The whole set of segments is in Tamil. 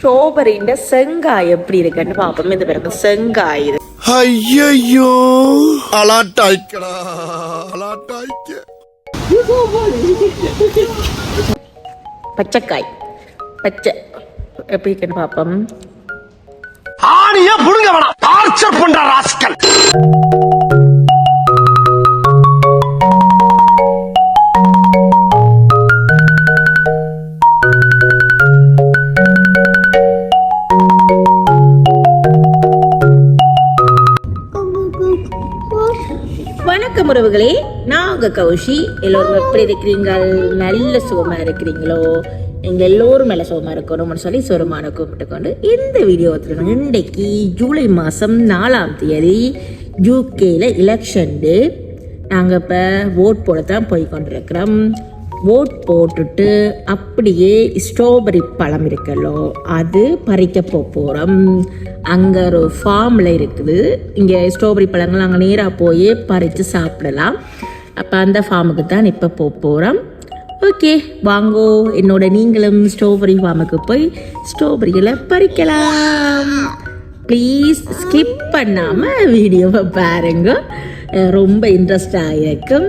ஸ்ட்ராபெரின்ற செங்காய் எப்படி இருக்குன்னு பார்ப்போம். இது பிறகு செங்காய் இது. ஐயோ அலாட்டாய்க்கடா அலாட்டாய்க்க. பச்சைக்காய். பச்சை. எப்படி இருக்குன்னு பார்ப்போம். ஆணிய புடுங்க வேணாம். டார்ச்சர் பண்ற ராஸ்கல். உறவுகளே நான் உங்கள் கௌஷி. எல்லோரும் எப்படி இருக்கிறீங்கள்? நல்ல சுகமாக இருக்கிறீங்களோ? எங்கள் எல்லோரும் மேலே சுகமாக இருக்கணும்னு சொல்லி சுரமான கூப்பிட்டு கொண்டு இந்த வீடியோவில் இன்றைக்கு ஜூலை மாதம் நாலாம் தேதி யூகேயில் எலெக்ஷன் டே நாங்கள் இப்போ ஓட் போட தான் போய் கொண்டிருக்கிறோம் ஓட் போட்டுட்டு அப்படியே ஸ்ட்ராபெரி பழம் இருக்கலோ அது பறிக்க போகிறோம் அங்கே ஒரு ஃபார்மில் இருக்குது. இங்கே ஸ்ட்ராபெரி பழங்கள் அங்கே நேராக போய் பறித்து சாப்பிடலாம். அப்போ அந்த ஃபார்முக்கு தான் இப்போ போக போகிறோம் ஓகே வாங்கோ. என்னோட நீங்களும் ஸ்ட்ராபெரி ஃபார்முக்கு போய் ஸ்ட்ராபெரிகளை பறிக்கலாம். ப்ளீஸ் ஸ்கிப் பண்ணாமல் வீடியோவை பாருங்க. ரொம்ப இன்ட்ரெஸ்டாக இருக்கும்.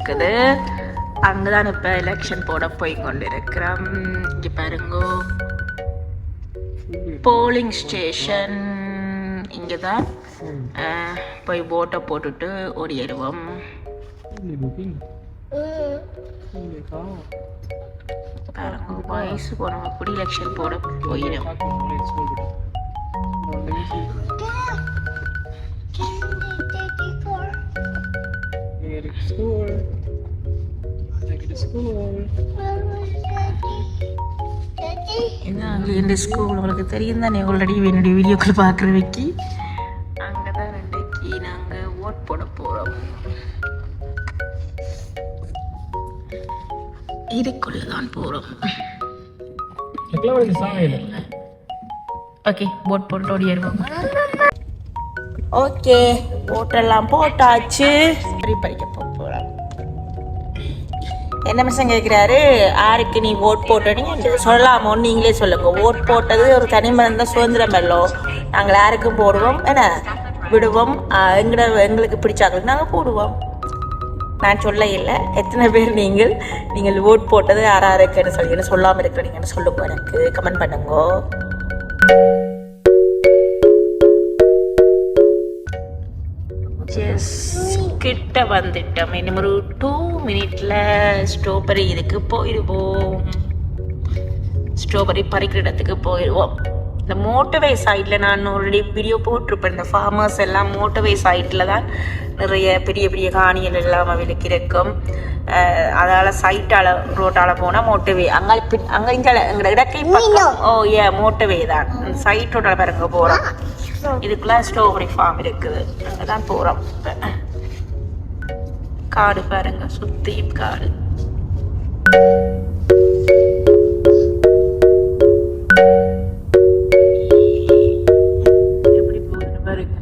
இருக்குது. அங்கே தான் இப்போ எலெக்ஷன் போட போய் கொண்டிருக்கிறோம். இங்கே பாருங்கோ. போலிங் ஸ்டேஷன் இங்கே தான் போய் போட்டை போட்டுட்டு ஓடிடுவோம். பாருங்க வயசு போனவங்க அப்படி எலெக்ஷன் போட போயிடும். இந்த ஸ்கூல் உங்களுக்கு தெரியும் தானே ஆல்ரெடி என்னுடைய வீடியோக்கள் பார்க்குற வைக்கி அங்கே தான் ரெண்டைக்கு நாங்கள் ஓட் போட போகிறோம் இதுக்குள்ளே தான் போகிறோம் ஓகே போட் போட்டு ஓடிடுவோம் ஓகே போட்டெல்லாம் போட்டாச்சு. சரி படிக்க போகிறோம் என்ன மிஷன் கேட்குறாரு யாருக்கு நீ ஓட் போட்டனீங்க சொல்லாமோ நீங்களே சொல்லுங்க. ஓட் போட்டது ஒரு தனி மனித சுதந்திரம் அல்லோ நாங்கள் யாருக்கும் போடுவோம் என்ன விடுவோம். எங்கட எங்களுக்கு பிடிச்சாங்களுக்கு நாங்கள் போடுவோம். நான் சொல்ல இல்லை. எத்தனை பேர் நீங்கள் நீங்கள் ஓட் போட்டது யார் யாருக்குன்னு சொல்லி சொல்லாமல் இருக்கிறீங்கன்னு சொல்லுங்க எனக்கு. கமெண்ட் பண்ணுங்க. கிட்ட வந்துட்டோம் இன்னும் ஒரு டூ மினிட்ல ஸ்ட்ராபெரி இதுக்கு போயிடுவோம் ஸ்ட்ராபெரி பறிக்கிற இடத்துக்கு போயிடுவோம் இந்த மோட்டவே சைடில் நான் ஆல்ரெடி வீடியோ போட்டிருப்பேன் இந்த ஃபார்மர்ஸ் எல்லாம் மோட்டவே சைட்டில் தான் நிறைய பெரிய பெரிய காணிகள் எல்லாம் அவளுக்கு இருக்கும் அதால் சைட்டால் ரோட்டால் போனால் மோட்டவே அங்கே பின் அங்கே இங்கே எங்களோட இடக்கை பக்கம் ஓ ஏ மோட்டவே தான் சைட்டோட பாருங்க போகிறோம் இதுக்குள்ள ஸ்ட்ராபெரி ஃபார்ம் இருக்குது. அங்கே தான் போகிறோம் காடு பாருங்க சுத்தியும் காடு. எப்படி போகுதுன்னு பாருங்க.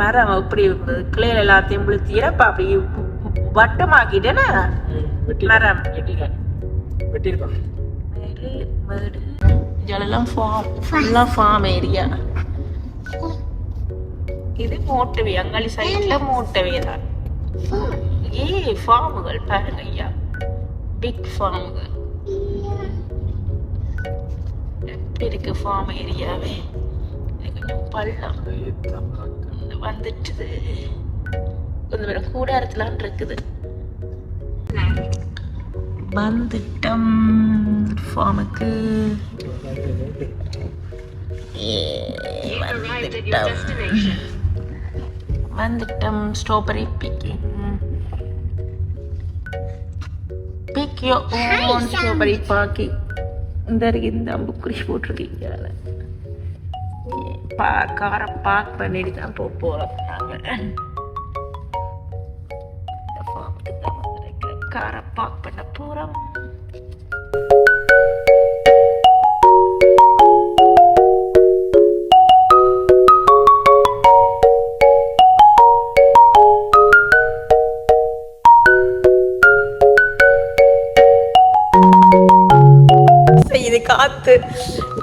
மரம் எப்படி கிளையில எல்லாத்தையும் விழுத்தீரப்ப அப்படி வட்டமாக்கிட்டேன்னா மரம். மேடு மேடு. இதெல்லாம் ஃபார்ம் ஃபுல்லாக ஃபார்ம் ஏரியா இது மோட்டவே அங்காளி சைட்ல மோட்டவே தான் ஏ ஃபார்முகள் பாருங்க ஐயா பிக் ஃபார்முகள் இருக்கு ஃபார்ம் ஏரியாவே இது கொஞ்சம் பள்ளம் வந்துட்டுது கொஞ்சம் பேரும் கூடாரத்துலான் இருக்குது வந்துட்டோம் ஃபார்முக்கு வந்துட்டோம் வந்துட்டோம். Strawberry picking pick your own strawberry பாக்கி இந்த இந்த அம்புக்குறி போட்டிருக்கீங்க. பா காரை பார்க் பண்ணிட்டு தான் போக போகிறோம் நாங்கள் காரை பார்க் பண்ண போகிறோம் காத்து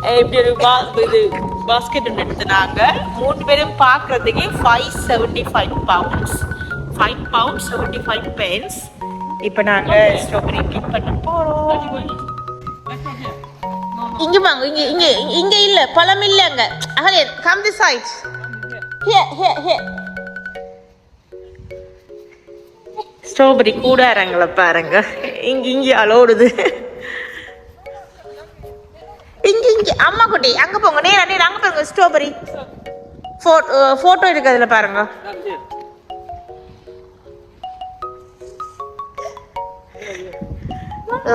அஹ் இப்படி ஒரு பா இது பாஸ்கெட் ஒன்று எடுத்துனாங்க. மூணு பேரும் பார்க்கறதுக்கே five seventy five pounds five pound seventy five pence இப்போ நாங்கள் ஸ்ட்ராபெரி பிக் பண்ண போகிறோம் இங்க வாங்க இங்க இங்க இங்க இல்ல பழம் இல்ல அங்க. அகலே come the side here here here strawberry கூடாரங்கள பாருங்க. இங்க இங்க அலோடுது. இங்க இங்க. அம்மா குட்டி அங்க போங்க. நேரா நேரா அங்க பாருங்க ஸ்ட்ராபெரி போட்டோ இருக்கு அதுல பாருங்க.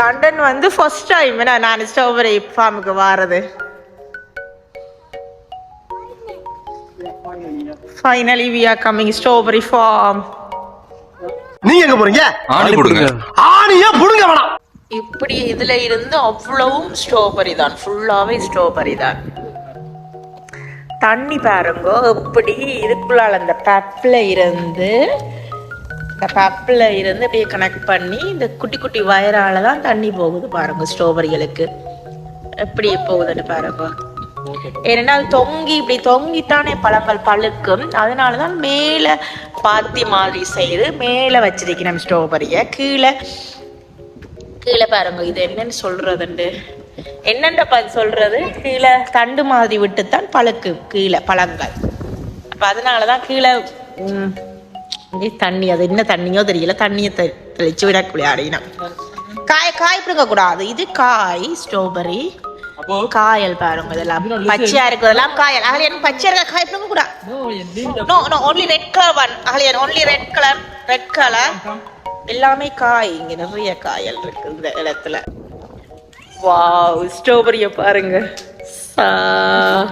லண்டன் வந்து ஃபர்ஸ்ட் டைம் நான் ஸ்ட்ராபெரி ஃபார்முக்கு வாரது. Finally we are coming strawberry farm நீங்க எங்க போறீங்க? ஆணி கொடுங்க ஆணியா புடுங்க வேணாம். இப்படி இதுல இருந்து அவ்வளவும் ஸ்ட்ராபெரி தான். ஃபுல்லாவே ஸ்ட்ராபெரி தான். தண்ணி பாருங்க இப்படி இதுக்குள்ளால அந்த பப்பில் இருந்து இந்த பப்பில் இருந்து அப்படியே கனெக்ட் பண்ணி இந்த குட்டி குட்டி வயரால தான் தண்ணி போகுது பாருங்க ஸ்ட்ராபெரிகளுக்கு எப்படி போகுதுன்னு பாருங்க. ஏனென்றால் தொங்கி இப்படி தொங்கித்தானே பழங்கள் பழுக்கும். அதனால தான் மேலே பாத்தி மாதிரி செய்து மேலே வச்சிருக்கிறோம் ஸ்ட்ராபெரியை கீழே கீழே பாருங்க இது என்னன்னு சொல்றதுண்டு. என்னென்ன ப- சொல்றது? கீழே தண்டு மாதிரி விட்டுத்தான் பழுக்கு கீழே பழங்கள். அப்ப அதனாலதான் கீழே தண்ணி அது என்ன தண்ணியோ தெரியல தண்ணியை தெளிச்சு விடக்கூடிய அடையினம் காய் காய் பிடுங்க கூடாது இது காய் ஸ்ட்ராபெரி காயல் பாருங்க இதெல்லாம். பச்சையா இருக்கிறதெல்லாம் காயல். அகலியன் பச்சையா இருக்க காய் பிடுங்க கூடாது no no only red colour one Akaliyan only red colour red colour எல்லாமே காய் இங்க நிறைய காயல் இருக்கு இந்த இடத்துல. வாவ் ஸ்ட்ராபெரிய பாருங்க. சா-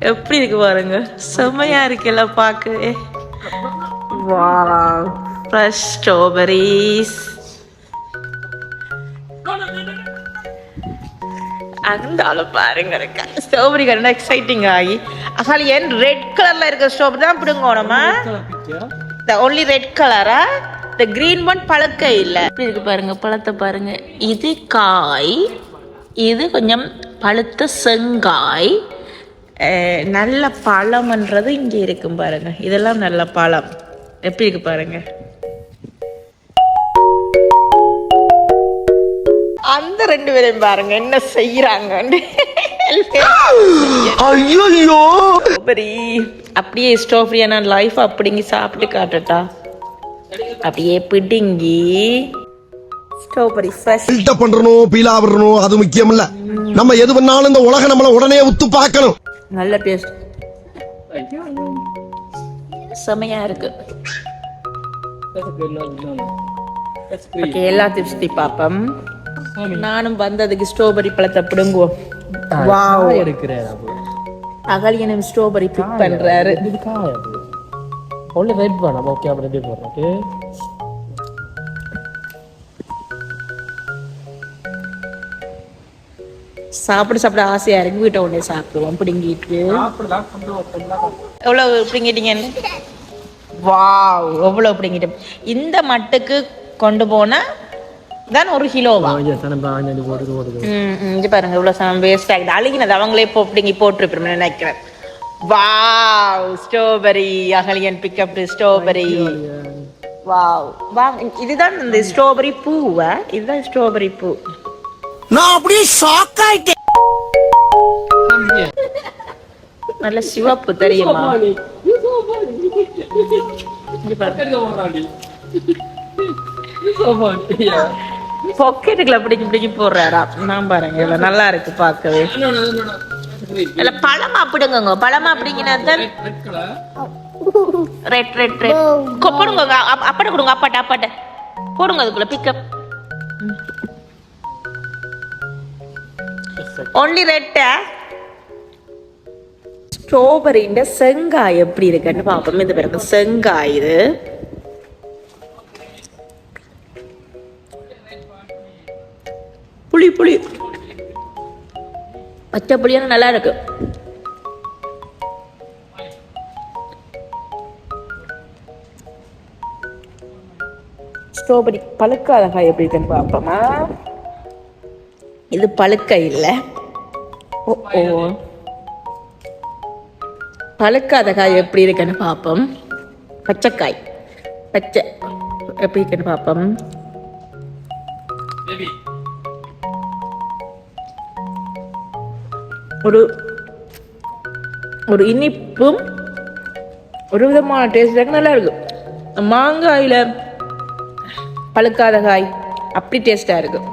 எப்படி இருக்கு பாருங்க. செம்மையா இருக்குல்ல பார்க்கவே. வாவ் ஃப்ரெஷ் ஸ்ட்ராபெரிஸ் அந்தாலும் பாருங்க இருக்கா ஸ்ட்ராபெரி கண்டா எக்ஸைட்டிங் ஆகி. அசாலி ஏன் ரெட் கலர்ல இருக்க ஸ்ட்ராபெரி தான் பிடுங்க த ஒன்லி ரெட் கலரா இந்த கிரீன் ஒன் பழுக்க இல்ல. இப்படி இருக்கு பாருங்க பழத்தை பாருங்க. இது காய் இது கொஞ்சம் பழுத்த செங்காய். அஹ், நல்ல பழம்ன்றது இங்க இருக்கும் பாருங்க. இதெல்லாம் நல்ல பழம். எப்படி இருக்கு பாருங்க. அந்த ரெண்டு பேரையும் பாருங்க என்ன செய்யறாங்க ஐயோ ஸ்ட்ராபெரி அப்படியே ஸ்ட்ராபெரியான லைஃப் அப்படிங்க சாப்பிட்டு காட்டட்டா அப்படியே பிடுங்கி. ஸ்ட்ராபெரி ஃப்ரெஷ் பீலா விடணும் அது முக்கியம் இல்ல நம்ம எது பண்ணாலும் இந்த உலக நம்மள உடனே உத்து பார்க்கணும். நல்ல டேஸ்ட் செமையா இருக்கு. ஓகே எல்லாத்தையும் சுத்தி பாப்போம் நானும் வந்ததுக்கு ஸ்ட்ராபெரி பழத்தை பிடுங்குவோம். வாவ் அகலியனும் ஸ்ட்ராபெரி பிக் பண்றாரு. I'm okay I'm ready for it okay? சாப்பிட சாப்பிட ஆசையா இருக்கு. வீட்டை உடனே சாப்பிடுவோம். பிடுங்கிட்டு. எவ்வளவு பிடுங்கிட்டீங்கன்னு வாவ். எவ்வளவு பிடுங்கிட்டோம் இந்த மட்டுக்கு கொண்டு போனா தான் ஒரு கிலோவா? இங்க பாருங்க இவ்வளவு சமம். வேஸ்ட் ஆகுது. அழுகினது அவங்களே இப்போ பிடுங்கி போட்டிருப்போம் நினைக்கிறேன். Wow strawberry Akaliyan pick up strawberry wow வாங்க இதுதான் இந்த ஸ்ட்ராபெரி பூவா? இதுதான் ஸ்ட்ராபெரி பூ. நான் அப்படியே ஷாக் ஆயிட்டேன். நல்ல சிவப்பு தெரியுமா? பாக்கெட்டுக்குள்ள பிடிக்கி பிடிக்கி போடுறாரா நான் பாருங்க நல்லா இருக்கு பார்க்கவே. இல்ல பழமா பிடுங்குங்க. பழமா பிடிங்கினது ரெட் ரெட் ரெட் போடுங்க. அப்- அப்பாட்ட கொடுங்க. அப்பாட்ட அப்பாட்ட. போடுங்க அதுக்குள்ள. பிக்கப் ஒன்லி ரெட்டா ஸ்ட்ராபெரின்ற செங்காய் எப்படி இருக்குன்னு பார்ப்போம் இது பாருங்க செங்காய் இது புளி புளி பச்சை புளியான நல்லா இருக்கு. ஸ்ட்ராபெரி பழுக்காத காய் எப்படி இருக்குன்னு பார்ப்போமா? இது பழுக்க இல்லை. ஓ ஓ. பழுக்காத காய் எப்படி இருக்குன்னு பார்ப்போம். பச்சைக்காய். பச்சை எப்படி இருக்குன்னு பார்ப்போம். ஒரு ஒரு இனிப்பும் ஒரு விதமான டேஸ்ட் நல்லா இருக்கும் மாங்காயில் பழுக்காத காய் அப்படி டேஸ்டாக இருக்கும்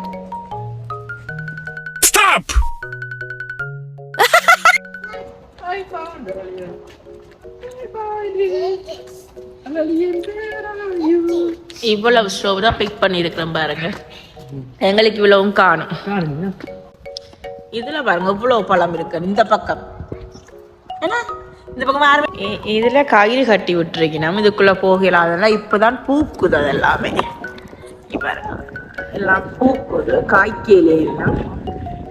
இவ்வளவு ஸ்டோவ் தான் பிக் பண்ணியிருக்கிறேன் பாருங்க. எங்களுக்கு இவ்வளவும் காணும். இதுல பாருங்க இவ்வளவு பழம் இருக்கு இந்த பக்கம். ஏன்னா இந்த பக்கம் யாருமே இதுல கயிறு கட்டி விட்டுருக்கு நம்ம இதுக்குள்ள போகலாம். அதெல்லாம் இப்பதான் பூக்குது அது எல்லாமே எல்லாம் பூக்குது காய்க்கையிலே எல்லாம்.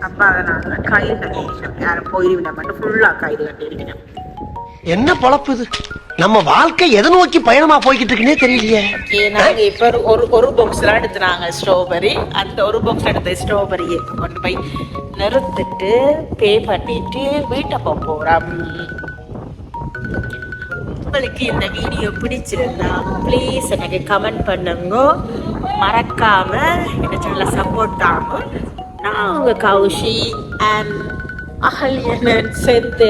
அப்ப அதனால கயிறு கட்டி யாரும் போயிருவினா மட்டும் ஃபுல்லா கயிறு கட்டி இருக்கணும் என்ன பொழப்பு இது? நம்ம வாழ்க்கை எதை நோக்கி பயணமா போய்கிட்டு இருக்குன்னே தெரியலையே நாங்க இப்ப ஒரு- ஒரு ஒரு பாக்ஸ்ல எடுத்து நாங்க ஸ்ட்ராபெரி அந்த ஒரு பாக்ஸ் எடுத்த ஸ்ட்ராபெரி கொண்டு போய் நிறுத்திட்டு பே பண்ணிட்டு வீட்டை போறோம். உங்களுக்கு இந்த வீடியோ பிடிச்சிருந்தா ப்ளீஸ் எனக்கு கமெண்ட் பண்ணுங்க. மறக்காம இந்த சேனலை சப்போர்ட் தாங்க. நான் உங்க கௌஷி அண்ட் அகல்யன் செத்து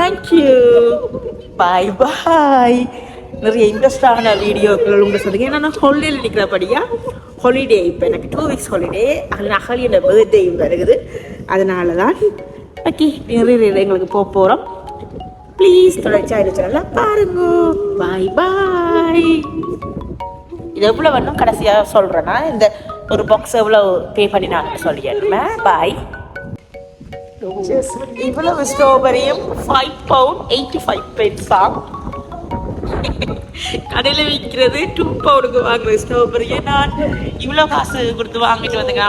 தேங்க்யூ பாய் பாய் நிறைய இன்ட்ரெஸ்டான வீடியோக்கள் உங்க சொல்லுங்க ஏன்னா நான் ஹாலிடேல நிற்கிறபடியா ஹாலிடே இப்போ எனக்கு டூ வீக்ஸ் ஹாலிடே அதில் அகலியோட பர்த்டே வருகுது. அதனால தான் ஓகே நிறைய எங்களுக்கு போக போகிறோம் ப்ளீஸ் தொடர்ச்சியாக ஆயிடுச்சு பாருங்க. பாய் பாய் இது எவ்வளோ வேணும் கடைசியாக சொல்கிறேன்னா இந்த ஒரு பாக்ஸ் எவ்வளோ பே பண்ணினாங்கன்னு சொல்லிடுறேன் பாய் இவ்வளவு ஸ்ட்ராபெரியும் ஃபைவ் பவுண்ட் எயிட்டி ஃபைவ் பென்ஸா கடையில் விற்கிறது டூ பவுனுக்கு வாங்குற ஸ்ட்ராபெரியை நான் இவ்வளோ காசு கொடுத்து வாங்கிட்டு வந்துங்க